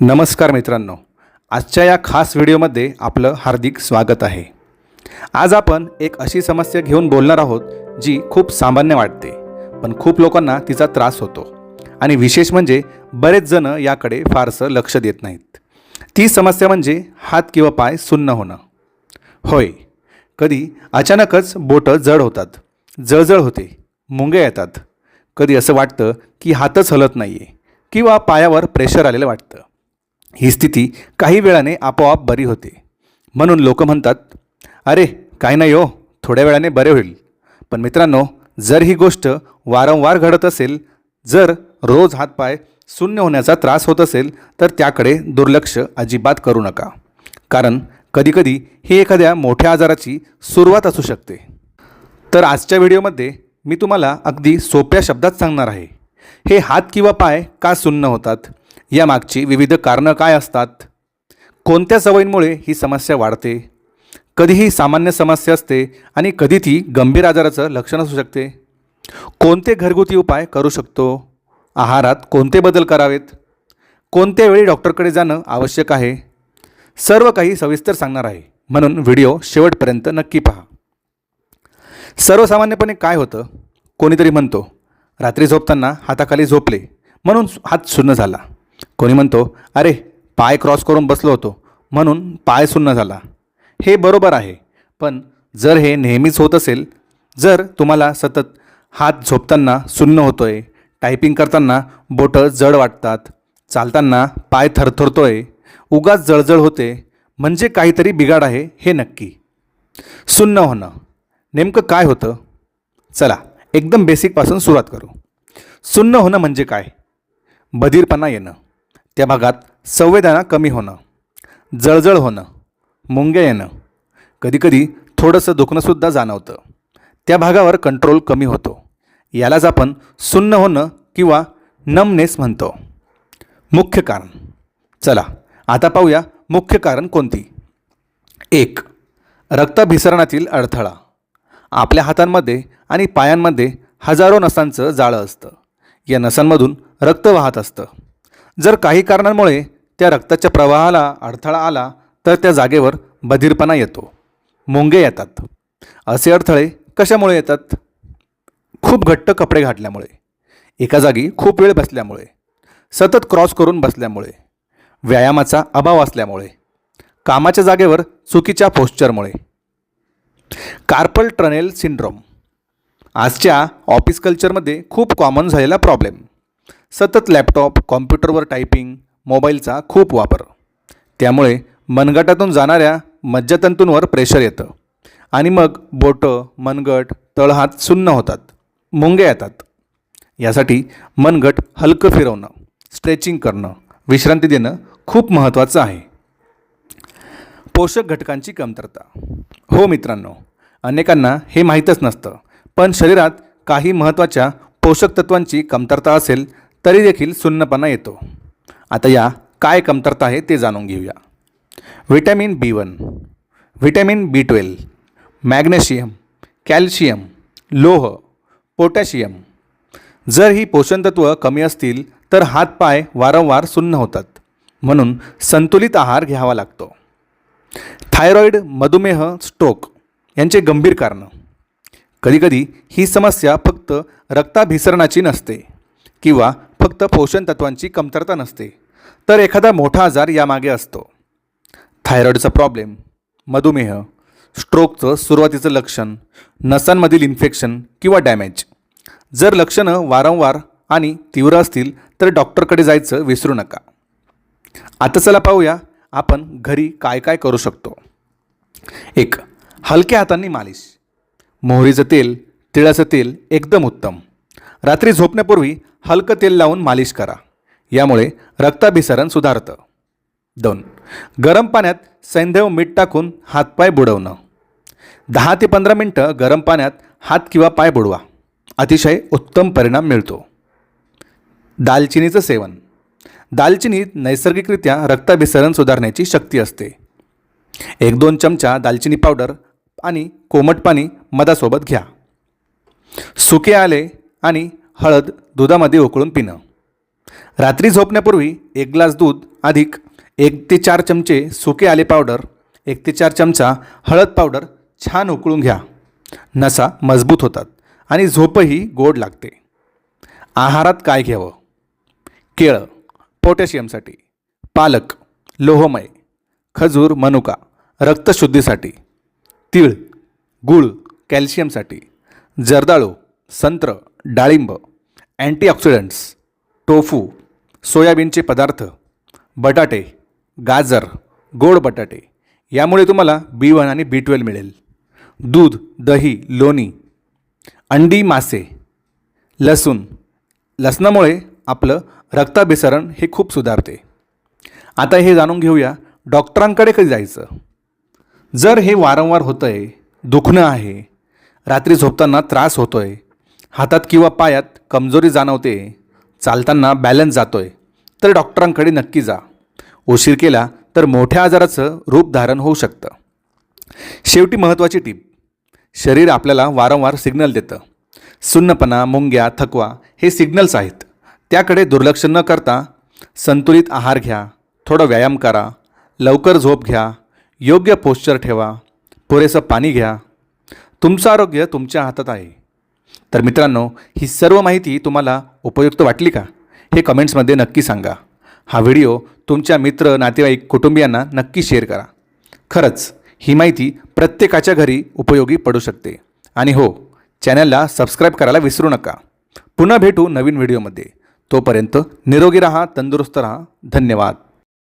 नमस्कार मित्रांनो. आजच्या या खास व्हिडिओमध्ये आपलं हार्दिक स्वागत आहे. आज आपण एक अशी समस्या घेऊन बोलणार आहोत जी खूप सामान्य वाटते पण खूप लोकांना तिचा त्रास होतो. आणि विशेष म्हणजे बरेच जण याकडे फारसं लक्ष देत नाहीत. ती समस्या म्हणजे हात किंवा पाय सुन्न होणं. होय कधी अचानकच बोटं जड होतात जळजळ होते मुंगे येतात. कधी असं वाटतं की हातच हलत नाही आहे किंवा पायावर प्रेशर आलेलं वाटतं. ही स्थिती काही वेळाने आपोआप बरी होते. म्हणून लोक म्हणतात अरे काही नाही हो थोड्या वेळाने बरे होईल. पण मित्रांनो जर ही गोष्ट वारंवार घडत असेल जर रोज हातपाय शून्य होण्याचा त्रास होत असेल तर त्याकडे दुर्लक्ष अजिबात करू नका. कारण कधीकधी ही एखाद्या मोठ्या आजाराची सुरुवात असू शकते. तर आजच्या व्हिडिओमध्ये मी तुम्हाला अगदी सोप्या शब्दात सांगणार आहे. हे हात किंवा पाय का सुन्न होतात? यामागची विविध कारणं काय असतात? कोणत्या सवयींमुळे ही समस्या वाढते? कधी ही सामान्य समस्या असते आणि कधी ती गंभीर आजाराचं लक्षण असू शकते. कोणते घरगुती उपाय करू शकतो? आहारात कोणते बदल करावेत? कोणत्या वेळी डॉक्टरकडे जाणं आवश्यक आहे? सर्व काही सविस्तर सांगणार आहे. म्हणून व्हिडिओ शेवटपर्यंत नक्की पहा. सर्वसामान्यपणे काय होतं? कोणीतरी म्हणतो रात्री झोपताना हाताखाली झोपले. म्हणून हात शून्य झाला. कोणी म्हणतो अरे पाय क्रॉस करून बसलो होतो. म्हणून पाय सुन्न झाला. हे बरोबर आहे पण जर हे नेहमीच होत असेल जर तुम्हाला सतत हात झोपताना सुन्न होतोय टायपिंग करताना बोटं जड वाटतात चालताना पाय थरथरतोय उगाच जळजळ होते म्हणजे काहीतरी बिघाड आहे हे नक्की. सुन्न होणं. नेमकं काय होतं? चला एकदम बेसिकपासून सुरुवात करू. सुन्न होणं म्हणजे काय? बधीरपणा येणं. त्या भागात संवेदना कमी होणं जळजळ होणं मुंग्या येणं कधीकधी थोडंसं दुखणंसुद्धा जाणवतं. त्या भागावर कंट्रोल कमी होतो. यालाच आपण सुन्न होणं किंवा नमनेस म्हणतो. मुख्य कारण. चला आता पाहूया मुख्य कारण कोणती? एक रक्ताभिसरणातील अडथळा. आपल्या हातांमध्ये आणि पायांमध्ये हजारो नसांचं जाळं असतं. या नसांमधून रक्त वाहत असतं. जर काही कारणांमुळे त्या रक्ताच्या प्रवाहाला अडथळा आला तर त्या जागेवर बधीरपणा येतो. मुंगे येतात. असे अडथळे कशामुळे येतात? खूप घट्ट कपडे घातल्यामुळे. एका जागी खूप वेळ बसल्यामुळे. सतत क्रॉस करून बसल्यामुळे. व्यायामाचा अभाव असल्यामुळे. कामाच्या जागेवर चुकीच्या पोश्चरमुळे कार्पल ट्रनेल सिंड्रोम. आजच्या ऑफिस कल्चरमध्ये खूप कॉमन झालेला प्रॉब्लेम. सतत लॅपटॉप कॉम्प्युटरवर टायपिंग मोबाईलचा खूप वापर. त्यामुळे मनगटातून जाणाऱ्या मज्जातंतूंवर प्रेशर येतं. आणि मग बोटं मनगट तळहात सुन्न होतात. मुंगे येतात. यासाठी मनगट हलकं फिरवणं स्ट्रेचिंग करणं विश्रांती देणं खूप महत्त्वाचं आहे. पोषक घटकांची कमतरता. हो मित्रांनो अनेकांना हे माहीतच नसतं पण शरीरात काही महत्त्वाच्या पोषक तत्वांची कमतरता असेल तरी देखील सुन्नपणा येतो. आता या काय कमतरता आहे ते जाणून घेऊया. Vitamin B one vitamin B twelve magnesium calcium लोह पोटॅशियम. जर ही पोषणतत्व कमी असतील तर हातपाय वारंवार सुन्न होतात. म्हणून संतुलित आहार घ्यावा लागतो. थायरॉईड मधुमेह स्ट्रोक यांचे गंभीर कारणं. कधीकधी ही समस्या फक्त रक्ताभिसरणाची नसते किंवा फक्त पोषण तत्वांची कमतरता नसते. तर एखादा मोठा आजार यामागे असतो. थायरॉईडचा प्रॉब्लेम मधुमेह स्ट्रोकचं सुरुवातीचं लक्षण नसांमधील इन्फेक्शन किंवा डॅमेज. जर लक्षणं वारंवार आणि तीव्र असतील तर डॉक्टरकडे जायचं विसरू नका. आता चला पाहूया आपण घरी काय काय करू शकतो. एक हलक्या हातांनी मालिश. मोहरीचं तेल तिळाचं तेल एकदम उत्तम. रात्री झोपण्यापूर्वी हलकं तेल लावून मालिश करा. यामुळे रक्ताभिसरण सुधारतं. दोन गरम पाण्यात सैंधव मीठ टाकून हातपाय बुडवणं. दहा ते पंधरा मिनटं गरम पाण्यात हात किंवा पाय बुडवा. अतिशय उत्तम परिणाम मिळतो. दालचिनीचं सेवन. दालचिनीत नैसर्गिकरित्या रक्ताभिसरण सुधारण्याची शक्ती असते. एक दोन चमचा दालचिनी पावडर आणि कोमट पाणी मधासोबत घ्या. सुके आले आणि हळद दुधामध्ये उकळून पिणं. रात्री झोपण्यापूर्वी एक ग्लास दूध अधिक एक ते चार चमचे सुके आले पावडर एक ते चार चमचा हळद पावडर छान उकळून घ्या. नसा मजबूत होतात आणि झोपही गोड लागते. आहारात काय घ्यावं? केळं पोटॅशियमसाठी. पालक लोहमय. खजूर मनुका रक्तशुद्धीसाठी. तीळ गूळ कॅल्शियमसाठी. जर्दाळू संत्र डाळिंब. अँटीऑक्सिडंट्स टोफू सोयाबीनचे पदार्थ बटाटे गाजर गोड बटाटे यामुळे तुम्हाला बी वन आणि बी ट्वेल्व मिळेल. दूध दही लोणी अंडी मासे लसूण लसणामुळे आपलं रक्ताभिसरण हे खूप सुधारते. आता हे जाणून घेऊया डॉक्टरांकडे कधी जायचं? जर हे वारंवार होतं आहे दुखणं आहे रात्री झोपताना त्रास होतो आहे हातात किंवा पायात कमजोरी जाणवते चालताना बॅलन्स जातो आहे तर डॉक्टरांकडे नक्की जा. उशीर केला तर मोठ्या आजाराचं रूप धारण होऊ शकतं. शेवटी महत्त्वाची टीप शरीर आपल्याला वारंवार सिग्नल देतं. सुन्नपणा मुंग्या थकवा हे सिग्नल्स आहेत. त्याकडे दुर्लक्ष न करता संतुलित आहार घ्या थोडा व्यायाम करा लवकर झोप घ्या योग्य पोश्चर ठेवा पुरेसं पाणी घ्या. तुमचं आरोग्य तुमच्या हातात आहे. तर मित्रांनो ही सर्व माहिती तुम्हाला उपयुक्त वाटली का? हे कमेंट्समध्ये नक्की सांगा. हा व्हिडिओ तुमच्या मित्र नातेवाईक कुटुंबियांना नक्की शेअर करा. खरंच ही माहिती प्रत्येकाच्या घरी उपयोगी पडू शकते. आणि हो चॅनलला सबस्क्राईब करायला विसरू नका. पुन्हा भेटू नवीन व्हिडिओमध्ये. तोपर्यंत निरोगी राहा तंदुरुस्त राहा. धन्यवाद.